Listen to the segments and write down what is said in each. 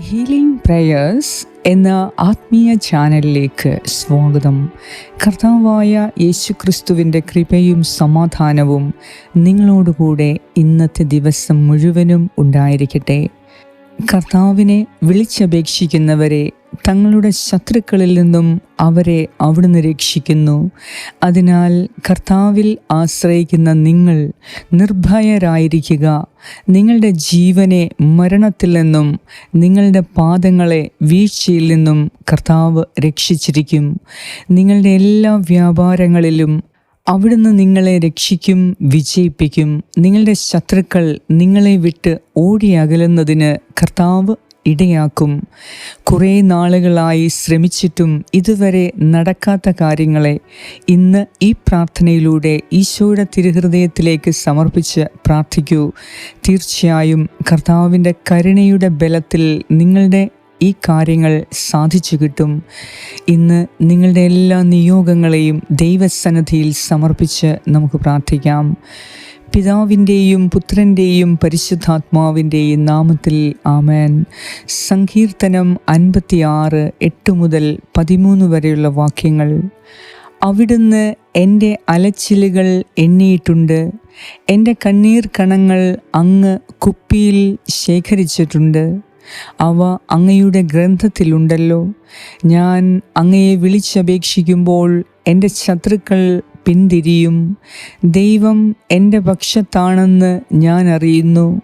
Healing prayers എന്ന ആത്മീയ ചാനലിലേക്ക് സ്വാഗതം. കർത്താവായ യേശുക്രിസ്തുവിന്റെ കൃപയും സമാധാനവും നിങ്ങളോടുകൂടെ ഇന്നത്തെ ദിവസം മുഴുവനും ഉണ്ടായിരിക്കട്ടെ. കർത്താവിനെ വിളിച്ചപേക്ഷിക്കുന്നവരെ തങ്ങളുടെ ശത്രുക്കളിൽ നിന്നും അവരെ അവിടുന്ന് രക്ഷിക്കുന്നു. അതിനാൽ കർത്താവിൽ ആശ്രയിക്കുന്ന നിങ്ങൾ നിർഭയരായിരിക്കുക. നിങ്ങളുടെ ജീവനെ മരണത്തിൽ നിന്നും നിങ്ങളുടെ പാദങ്ങളെ വീഴ്ചയിൽ നിന്നും കർത്താവ് രക്ഷിച്ചിരിക്കും. നിങ്ങളുടെ എല്ലാ വ്യാപാരങ്ങളിലും അവിടുന്ന് നിങ്ങളെ രക്ഷിക്കും വിജയിപ്പിക്കും. നിങ്ങളുടെ ശത്രുക്കൾ നിങ്ങളെ വിട്ട് ഓടിയകലുന്നതിന് കർത്താവ് ഇടയാക്കും. കുറേ നാളുകളായി ശ്രമിച്ചിട്ടും ഇതുവരെ നടക്കാത്ത കാര്യങ്ങളെ ഇന്ന് ഈ പ്രാർത്ഥനയിലൂടെ ഈശോയുടെ തിരുഹൃദയത്തിലേക്ക് സമർപ്പിച്ച് പ്രാർത്ഥിക്കൂ. തീർച്ചയായും കർത്താവിന്റെ കരുണയുടെ ബലത്തിൽ നിങ്ങളുടെ ഈ കാര്യങ്ങൾ സാധിച്ചു കിട്ടും. ഇന്ന് നിങ്ങളുടെ എല്ലാ നിയോഗങ്ങളെയും ദൈവസന്നദ്ധിയിൽ സമർപ്പിച്ച് നമുക്ക് പ്രാർത്ഥിക്കാം. പിതാവിന്റെയും പുത്രന്റെയും പരിശുദ്ധാത്മാവിന്റെയും നാമത്തിൽ ആമേൻ. സങ്കീർത്തനം അൻപത്തിയാറ് എട്ട് മുതൽ പതിമൂന്ന് വരെയുള്ള വാക്യങ്ങൾ. അവിടുന്ന് എന്റെ അലച്ചിലുകൾ എണ്ണിയിട്ടുണ്ട്. എന്റെ കണ്ണീർ കണങ്ങൾ അങ്ങ് കുപ്പിയിൽ ശേഖരിച്ചിട്ടുണ്ട്. അവ അങ്ങയുടെ ഗ്രന്ഥത്തിലുണ്ടല്ലോ. ഞാൻ അങ്ങയെ വിളിച്ചപേക്ഷിക്കുമ്പോൾ എന്റെ ശത്രുക്കൾ പിന്തിരിയും. ദൈവം എന്റെ പക്ഷത്താണെന്ന് ഞാൻ അറിയുന്നു.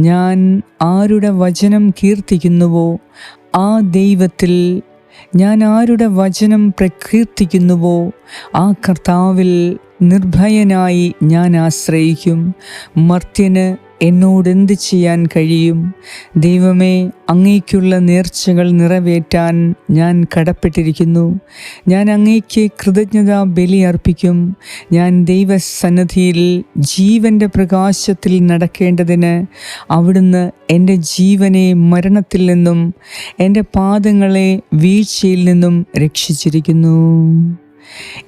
ഞാൻ ആരുടെ വചനം കീർത്തിക്കുന്നുവോ? ആ ദൈവത്തിൽ ഞാൻ ആരുടെ വചനം പ്രകീർത്തിക്കുന്നുവോ? ആ കർത്താവിൽ നിർഭയനായി ഞാൻ ആശ്രയിക്കും. മർത്യന് എന്നോട് എന്ത് ചെയ്യാൻ കഴിയും? ദൈവമേ അങ്ങേക്കുള്ള നേർച്ചകൾ നിറവേറ്റാൻ ഞാൻ കടപ്പെട്ടിരിക്കുന്നു. ഞാൻ അങ്ങേക്ക് കൃതജ്ഞതാ ബലി അർപ്പിക്കും. ഞാൻ ദൈവസന്നദ്ധിയിൽ ജീവന്റെ പ്രകാശത്തിൽ നടക്കേണ്ടതിന് അവിടുന്ന് എന്റെ ജീവനെ മരണത്തിൽ നിന്നും എന്റെ പാദങ്ങളെ വീഴ്ചയിൽ നിന്നും രക്ഷിച്ചിരിക്കുന്നു.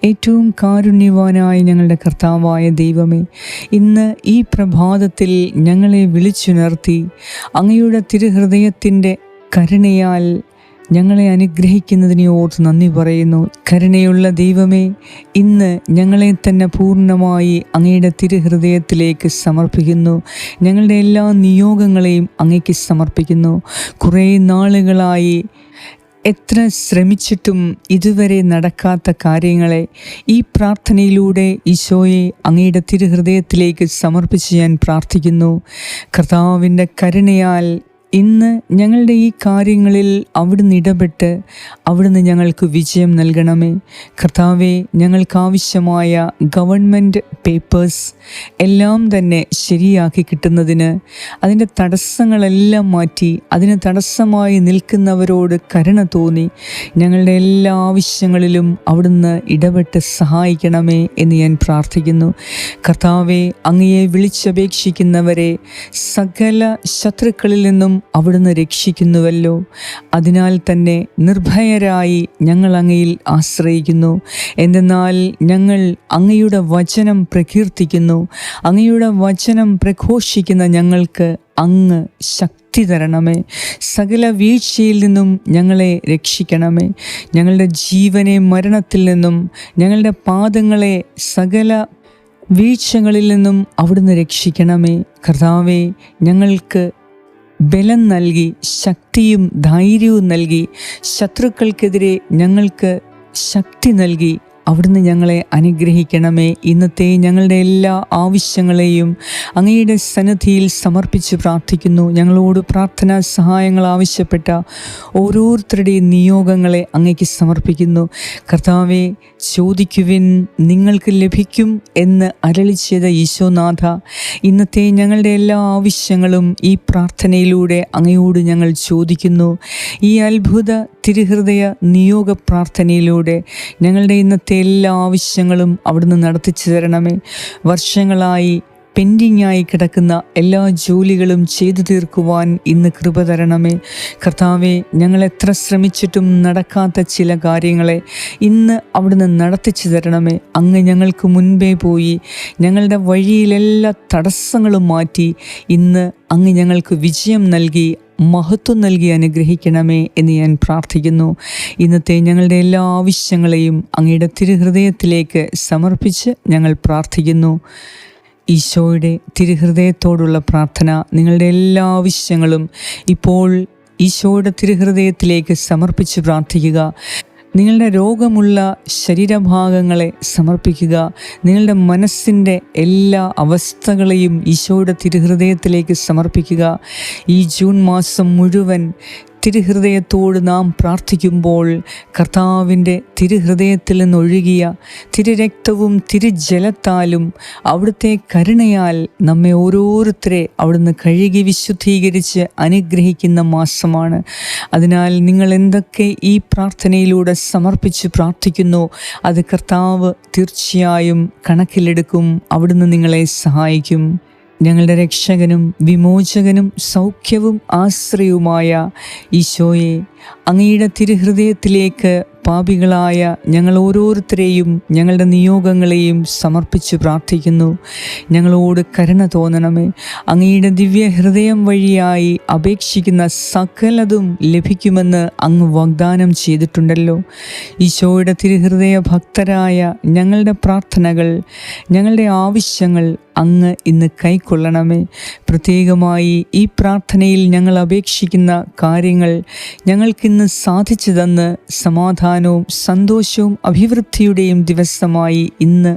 ഏറ്റവും കാരുണ്യവാനായ ഞങ്ങളുടെ കർത്താവായ ദൈവമേ ഇന്ന് ഈ പ്രഭാതത്തിൽ ഞങ്ങളെ വിളിച്ചുണർത്തി അങ്ങയുടെ തിരുഹൃദയത്തിന്റെ കരുണയാൽ ഞങ്ങളെ അനുഗ്രഹിക്കുന്നതിനെ ഓർത്ത് നന്ദി പറയുന്നു. കരുണയുള്ള ദൈവമേ ഇന്ന് ഞങ്ങളെ തന്നെ പൂർണമായി അങ്ങയുടെ തിരുഹൃദയത്തിലേക്ക് സമർപ്പിക്കുന്നു. ഞങ്ങളുടെ എല്ലാ നിയോഗങ്ങളെയും അങ്ങേക്ക് സമർപ്പിക്കുന്നു. കുറേ നാളുകളായി എത്ര ശ്രമിച്ചിട്ടും ഇതുവരെ നടക്കാത്ത കാര്യങ്ങളെ ഈ പ്രാർത്ഥനയിലൂടെ ഈശോയെ അങ്ങയുടെ തിരുഹൃദയത്തിലേക്ക് സമർപ്പിച്ച് ഞാൻ പ്രാർത്ഥിക്കുന്നു. കർത്താവിന്റെ കരുണയാൽ ഇന്ന് ഞങ്ങളുടെ ഈ കാര്യങ്ങളിൽ അവിടുന്ന് ഇടപെട്ട് അവിടുന്ന് ഞങ്ങൾക്ക് വിജയം നൽകണമേ. കർത്താവെ ഞങ്ങൾക്കാവശ്യമായ ഗവൺമെന്റ് പേപ്പേഴ്സ് എല്ലാം തന്നെ ശരിയാക്കി കിട്ടുന്നതിന് അതിന്റെ തടസ്സങ്ങളെല്ലാം മാറ്റി അതിന് തടസ്സമായി നിൽക്കുന്നവരോട് കരുണ തോന്നി ഞങ്ങളുടെ എല്ലാ ആവശ്യങ്ങളിലും അവിടുന്ന് ഇടപെട്ട് സഹായിക്കണമേ എന്ന് ഞാൻ പ്രാർത്ഥിക്കുന്നു. കർത്താവെ അങ്ങയെ വിളിച്ചപേക്ഷിക്കുന്നവരെ സകല ശത്രുക്കളിൽ നിന്നും അവിടുന്ന് രക്ഷിക്കുന്നുവല്ലോ. അതിനാൽ തന്നെ നിർഭയരായി ഞങ്ങൾ അങ്ങയിൽ ആശ്രയിക്കുന്നു. എന്തെന്നാൽ ഞങ്ങൾ അങ്ങയുടെ വചനം പ്രകീർത്തിക്കുന്നു. അങ്ങയുടെ വചനം പ്രഘോഷിക്കുന്ന ഞങ്ങൾക്ക് അങ്ങ് ശക്തി തരണമേ. സകല വീഴ്ചയിൽ നിന്നും ഞങ്ങളെ രക്ഷിക്കണമേ. ഞങ്ങളുടെ ജീവനെ മരണത്തിൽ നിന്നും ഞങ്ങളുടെ പാദങ്ങളെ സകല വീഴ്ചകളിൽ നിന്നും അവിടുന്ന് രക്ഷിക്കണമേ. കർത്താവെ ഞങ്ങൾക്ക് ബലം നൽകി ശക്തിയും ധൈര്യവും നൽകി ശത്രുക്കൾക്കെതിരെ ഞങ്ങൾക്ക് ശക്തി നൽകി. അവിടുന്ന് ഞങ്ങളെ അനുഗ്രഹിക്കണമേ. ഇന്നത്തെ ഞങ്ങളുടെ എല്ലാ ആവശ്യങ്ങളെയും അങ്ങയുടെ സന്നദ്ധിയിൽ സമർപ്പിച്ച് പ്രാർത്ഥിക്കുന്നു. ഞങ്ങളോട് പ്രാർത്ഥനാ സഹായങ്ങൾ ആവശ്യപ്പെട്ട ഓരോരുത്തരുടെയും നിയോഗങ്ങളെ അങ്ങേക്ക് സമർപ്പിക്കുന്നു. കർത്താവെ ചോദിക്കുവിൻ നിങ്ങൾക്ക് ലഭിക്കും എന്ന് അരളി ചെയ്ത ഈശോനാഥ ഇന്നത്തെ ഞങ്ങളുടെ എല്ലാ ആവശ്യങ്ങളും ഈ പ്രാർത്ഥനയിലൂടെ അങ്ങയോട് ഞങ്ങൾ ചോദിക്കുന്നു. ഈ അത്ഭുത തിരുഹൃദയ നിയോഗ പ്രാർത്ഥനയിലൂടെ ഞങ്ങളുടെ ഇന്നത്തെ എല്ലാ ആവശ്യങ്ങളും അവിടുന്ന് നടത്തിച്ചു തരണമേ. വർഷങ്ങളായി പെൻഡിങ്ങായി കിടക്കുന്ന എല്ലാ ജോലികളും ചെയ്തു തീർക്കുവാൻ ഇന്ന് കൃപ തരണമേ. കർത്താവെ ഞങ്ങൾ എത്ര ശ്രമിച്ചിട്ടും നടക്കാത്ത ചില കാര്യങ്ങളെ ഇന്ന് അവിടുന്ന് നടത്തിച്ചു തരണമേ. അങ്ങ് ഞങ്ങൾക്ക് മുൻപേ പോയി ഞങ്ങളുടെ വഴിയിലെല്ലാ തടസ്സങ്ങളും മാറ്റി ഇന്ന് അങ്ങ് ഞങ്ങൾക്ക് വിജയം നൽകി മഹത്വം നൽകി അനുഗ്രഹിക്കണമേ എന്ന് ഞാൻ പ്രാർത്ഥിക്കുന്നു. ഇന്നത്തെ ഞങ്ങളുടെ എല്ലാ ആവശ്യങ്ങളെയും അങ്ങയുടെ തിരുഹൃദയത്തിലേക്ക് സമർപ്പിച്ച് ഞങ്ങൾ പ്രാർത്ഥിക്കുന്നു. ഈശോയുടെ തിരുഹൃദയത്തോടുള്ള പ്രാർത്ഥന നിങ്ങളുടെ എല്ലാ ആവശ്യങ്ങളും ഇപ്പോൾ ഈശോയുടെ തിരുഹൃദയത്തിലേക്ക് സമർപ്പിച്ച് പ്രാർത്ഥിക്കുക. നിങ്ങളുടെ രോഗമുള്ള ശരീരഭാഗങ്ങളെ സമർപ്പിക്കുക. നിങ്ങളുടെ മനസ്സിന്റെ എല്ലാ അവസ്ഥകളെയും ഈശോയുടെ തിരുഹൃദയത്തിലേക്ക് സമർപ്പിക്കുക. ഈ ജൂൺ മാസം മുഴുവൻ തിരുഹൃദയത്തോട് നാം പ്രാർത്ഥിക്കുമ്പോൾ കർത്താവിന്റെ തിരുഹൃദയത്തിൽ നിന്നൊഴുകിയ തിരുരക്തവും തിരുജലത്താലും അവിടുത്തെ കരുണയാൽ നമ്മെ ഓരോരുത്തരെ അവിടുന്ന് കഴുകി വിശുദ്ധീകരിച്ച് അനുഗ്രഹിക്കുന്ന മാസമാണ്. അതിനാൽ നിങ്ങൾ എന്തൊക്കെ ഈ പ്രാർത്ഥനയിലൂടെ സമർപ്പിച്ച് പ്രാർത്ഥിക്കുന്നു അത് കർത്താവ് തീർച്ചയായും കണക്കിലെടുക്കും അവിടുന്ന് നിങ്ങളെ സഹായിക്കും. ഞങ്ങളുടെ രക്ഷകനും വിമോചകനും സൗഖ്യവും ആശ്രയവുമായ ഈശോയെ അങ്ങയുടെ തിരുഹൃദയത്തിലേക്ക് പാപികളായ ഞങ്ങൾ ഓരോരുത്തരെയും ഞങ്ങളുടെ നിയോഗങ്ങളെയും സമർപ്പിച്ച് പ്രാർത്ഥിക്കുന്നു. ഞങ്ങളോട് കരുണ തോന്നണമേ. അങ്ങയുടെ ദിവ്യ ഹൃദയം വഴിയായി അപേക്ഷിക്കുന്ന സകലതും ലഭിക്കുമെന്ന് അങ്ങ് വാഗ്ദാനം ചെയ്തിട്ടുണ്ടല്ലോ. ഈശോയുടെ തിരുഹൃദയ ഭക്തരായ ഞങ്ങളുടെ പ്രാർത്ഥനകൾ ഞങ്ങളുടെ ആവശ്യങ്ങൾ അങ്ങ് ഇന്ന് കൈക്കൊള്ളണമേ. പ്രത്യേകമായി ഈ പ്രാർത്ഥനയിൽ ഞങ്ങൾ അപേക്ഷിക്കുന്ന കാര്യങ്ങൾ ഞങ്ങൾക്കിന്ന് സാധിച്ചു തന്ന് സമാധാനവും സന്തോഷവും അഭിവൃദ്ധിയുടെയും ദിവസമായി ഇന്ന്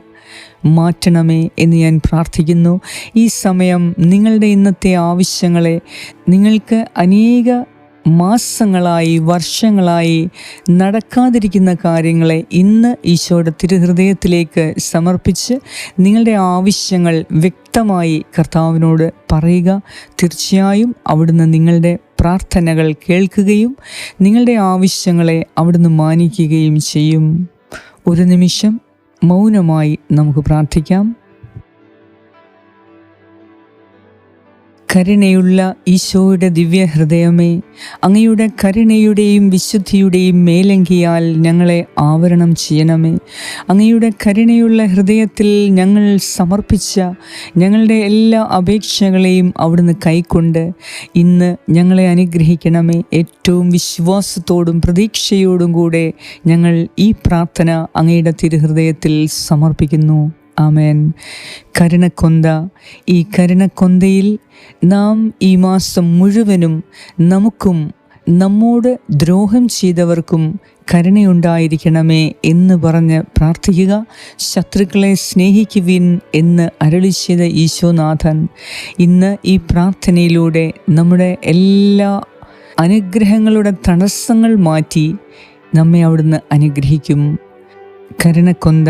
മാറ്റണമേ എന്ന് ഞാൻ പ്രാർത്ഥിക്കുന്നു. ഈ സമയം നിങ്ങളുടെ ഇന്നത്തെ ആവശ്യങ്ങളെ നിങ്ങൾക്ക് അനേക മാസങ്ങളായി വർഷങ്ങളായി നടക്കാതിരിക്കുന്ന കാര്യങ്ങളെ ഇന്ന് ഈശോയുടെ തിരുഹൃദയത്തിലേക്ക് സമർപ്പിച്ച് നിങ്ങളുടെ ആവശ്യങ്ങൾ വ്യക്തമായി കർത്താവിനോട് പറയുക. തീർച്ചയായും അവിടുന്ന് നിങ്ങളുടെ പ്രാർത്ഥനകൾ കേൾക്കുകയും നിങ്ങളുടെ ആവശ്യങ്ങളെ അവിടുന്ന് മാനിക്കുകയും ചെയ്യും. ഒരു നിമിഷം മൗനമായി നമുക്ക് പ്രാർത്ഥിക്കാം. കരുണയുള്ള ഈശോയുടെ ദിവ്യഹൃദയമേ അങ്ങയുടെ കരുണയുടെയും വിശുദ്ധിയുടെയും മേലങ്കിയാൽ ഞങ്ങളെ ആവരണം ചെയ്യണമേ. അങ്ങയുടെ കരുണയുള്ള ഹൃദയത്തിൽ ഞങ്ങൾ സമർപ്പിച്ച ഞങ്ങളുടെ എല്ലാ അപേക്ഷകളെയും അവിടുന്ന് കൈക്കൊണ്ട് ഇന്ന് ഞങ്ങളെ അനുഗ്രഹിക്കണമേ. ഏറ്റവും വിശ്വാസത്തോടും പ്രതീക്ഷയോടും കൂടെ ഞങ്ങൾ ഈ പ്രാർത്ഥന അങ്ങയുടെ തിരുഹൃദയത്തിൽ സമർപ്പിക്കുന്നു. ആമേൻ. കരുണക്കൊന്ത ഈ കരുണക്കൊന്തയിൽ നാം ഈ മാസം മുഴുവനും നമുക്കും നമ്മോട് ദ്രോഹം ചെയ്തവർക്കും കരുണയുണ്ടായിരിക്കണമേ എന്ന് പറഞ്ഞ് പ്രാർത്ഥിക്കുക. ശത്രുക്കളെ സ്നേഹിക്കുവിൻ എന്ന് അരളി ചെയ്ത ഈശോനാഥൻ ഇന്ന് ഈ പ്രാർത്ഥനയിലൂടെ നമ്മുടെ എല്ലാ അനുഗ്രഹങ്ങളുടെ തടസ്സങ്ങൾ മാറ്റി നമ്മെ അവിടുന്ന് അനുഗ്രഹിക്കും. കരുണക്കൊന്ത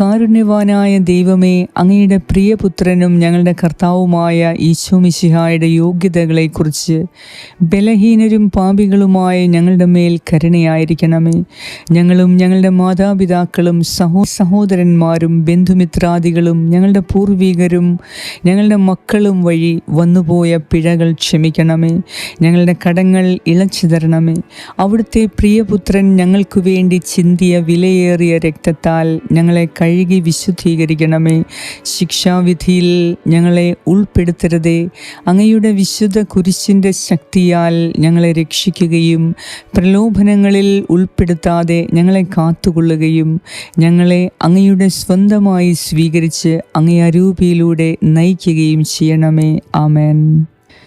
കാരുണ്യവാനായ ദൈവമേ അങ്ങയുടെ പ്രിയപുത്രനും ഞങ്ങളുടെ കർത്താവുമായ ഈശോ മിശിഹായുടെ യോഗ്യതകളെക്കുറിച്ച് ബലഹീനരും പാപികളുമായ ഞങ്ങളുടെ മേൽ കരുണയായിരിക്കണമേ. ഞങ്ങളും ഞങ്ങളുടെ മാതാപിതാക്കളും സഹോ സഹോദരന്മാരും ബന്ധുമിത്രാദികളും ഞങ്ങളുടെ പൂർവികരും ഞങ്ങളുടെ മക്കളും വഴി വന്നുപോയ പിഴകൾ ക്ഷമിക്കണമേ. ഞങ്ങളുടെ കടങ്ങൾ ഇളച്ചു തരണമേ. അവിടുത്തെ പ്രിയപുത്രൻ ഞങ്ങൾക്കു വേണ്ടി ചിന്തിയ വിലയേറിയ രക്തത്താൽ ഞങ്ങളെ കഴുകി വിശുദ്ധീകരിക്കണമേ. ശിക്ഷാവിധിയിൽ ഞങ്ങളെ ഉൾപ്പെടുത്തരുതേ. അങ്ങയുടെ വിശുദ്ധ കുരിശിന്റെ ശക്തിയാൽ ഞങ്ങളെ രക്ഷിക്കുകയും പ്രലോഭനങ്ങളിൽ ഉൾപ്പെടുത്താതെ ഞങ്ങളെ കാത്തുകൊള്ളുകയും ഞങ്ങളെ അങ്ങയുടെ സ്വന്തമായി സ്വീകരിച്ച് അങ്ങേ അരൂപിയിലൂടെ നയിക്കുകയും ചെയ്യണമേ. ആമേൻ.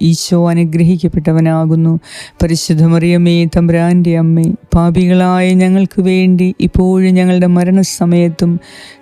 ഈശോ അനുഗ്രഹിക്കപ്പെട്ടവനാകുന്നു. പരിശുദ്ധ മറിയമേ തമ്പുരാന്റെ അമ്മേ പാപികളായ ഞങ്ങൾക്ക് വേണ്ടി ഇപ്പോഴും ഞങ്ങളുടെ മരണസമയത്തും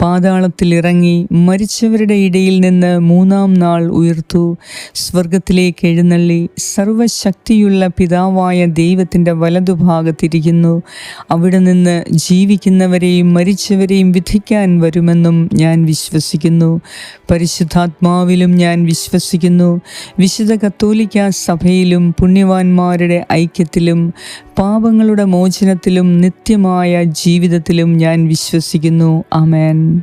പാതാളത്തിൽ ഇറങ്ങി മരിച്ചവരുടെ ഇടയിൽ നിന്ന് മൂന്നാം നാൾ ഉയർത്തു. സ്വർഗത്തിലേക്ക് എഴുന്നള്ളി സർവശക്തിയുള്ള പിതാവായ ദൈവത്തിന്റെ വലതുഭാഗത്തിരിക്കുന്നു. അവിടെ നിന്ന് ജീവിക്കുന്നവരെയും മരിച്ചവരെയും വിധിക്കാൻ വരുമെന്നും ഞാൻ വിശ്വസിക്കുന്നു. പരിശുദ്ധാത്മാവിലും ഞാൻ വിശ്വസിക്കുന്നു. വിശുദ്ധ കത്തോലിക്ക സഭയിലും പുണ്യവാന്മാരുടെ ഐക്യത്തിലും പാപങ്ങളുടെ മോചനത്തിലും നിത്യമായ ജീവിതത്തിലും ഞാൻ വിശ്വസിക്കുന്നു. ആമേൻ.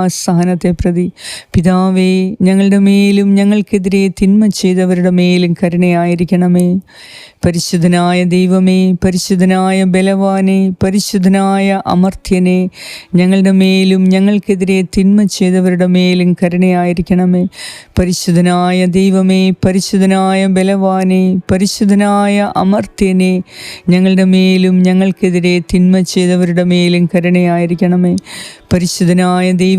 പീഠാസഹനത്തെ പ്രതി. പിതാവേ ഞങ്ങളുടെ മേലും ഞങ്ങൾക്കെതിരെ തിന്മ ചെയ്തവരുടെ മേലും കരുണയായിരിക്കണമേ. പരിശുദ്ധനായ ദൈവമേ പരിശുദ്ധനായ ബലവാനെ പരിശുദ്ധനായ അമർത്യനെ ഞങ്ങളുടെ മേലും ഞങ്ങൾക്കെതിരെ തിന്മ ചെയ്തവരുടെ മേലും കരുണയായിരിക്കണമേ. പരിശുദ്ധനായ ദൈവമേ പരിശുദ്ധനായ ബലവാനെ പരിശുദ്ധനായ അമർത്യനെ ഞങ്ങളുടെ മേലും ഞങ്ങൾക്കെതിരെ തിന്മ ചെയ്തവരുടെ മേലും കരുണയായിരിക്കണമേ. പരിശുദ്ധനായ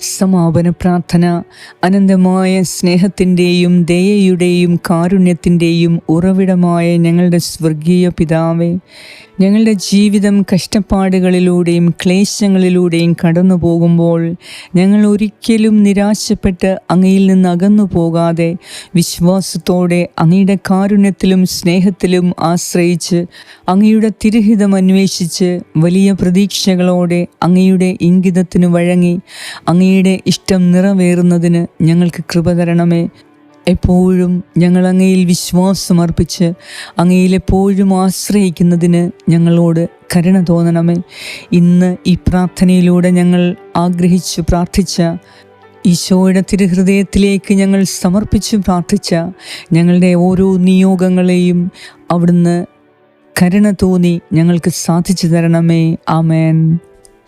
സമാപന പ്രാർത്ഥന. അനന്തമായ സ്നേഹത്തിന്റെയും ദയയുടെയും കാരുണ്യത്തിന്റെയും ഉറവിടമായ ഞങ്ങളുടെ സ്വർഗീയ പിതാവേ ഞങ്ങളുടെ ജീവിതം കഷ്ടപ്പാടുകളിലൂടെയും ക്ലേശങ്ങളിലൂടെയും കടന്നു പോകുമ്പോൾ ഞങ്ങൾ ഒരിക്കലും നിരാശപ്പെട്ട് അങ്ങയിൽ നിന്ന് അകന്നു പോകാതെ വിശ്വാസത്തോടെ അങ്ങയുടെ കാരുണ്യത്തിലും സ്നേഹത്തിലും ആശ്രയിച്ച് അങ്ങയുടെ തിരുഹിതം അന്വേഷിച്ച് വലിയ പ്രതീക്ഷകളോടെ അങ്ങയുടെ ഇംഗിതത്തിന് വഴങ്ങി അങ്ങയുടെ ഇഷ്ടം നിറവേറുന്നതിന് ഞങ്ങൾക്ക് കൃപ തരണമേ. എപ്പോഴും ഞങ്ങൾ അങ്ങയിൽ വിശ്വാസമർപ്പിച്ച് അങ്ങയിൽ എപ്പോഴും ആശ്രയിക്കുന്നതിന് ഞങ്ങളോട് കരുണ തോന്നണമേ. ഇന്ന് ഈ പ്രാർത്ഥനയിലൂടെ ഞങ്ങൾ ആഗ്രഹിച്ച് പ്രാർത്ഥിച്ച ഈശോയുടെ തിരുഹൃദയത്തിലേക്ക് ഞങ്ങൾ സമർപ്പിച്ച് പ്രാർത്ഥിച്ച ഞങ്ങളുടെ ഓരോ നിയോഗങ്ങളെയും അവിടുന്ന് കരുണ തോന്നി ഞങ്ങൾക്ക് സാധിച്ചു തരണമേ. ആമേൻ.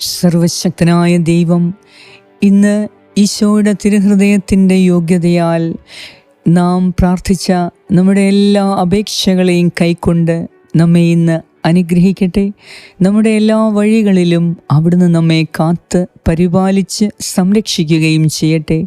സർവശക്തനായ ദൈവം ഇന്ന് ഈശോയുടെ തിരുഹൃദയത്തിന്റെ യോഗ്യതയാൽ നാം പ്രാർത്ഥിച്ച നമ്മുടെ എല്ലാ അപേക്ഷകളെയും കൈക്കൊണ്ട് നമ്മെ ഇന്ന് അനുഗ്രഹിക്കട്ടെ. നമ്മുടെ എല്ലാ വഴികളിലും അവിടുന്ന് നമ്മെ കാത്ത് പരിപാലിച്ച് സംരക്ഷിക്കുകയും ചെയ്യട്ടെ.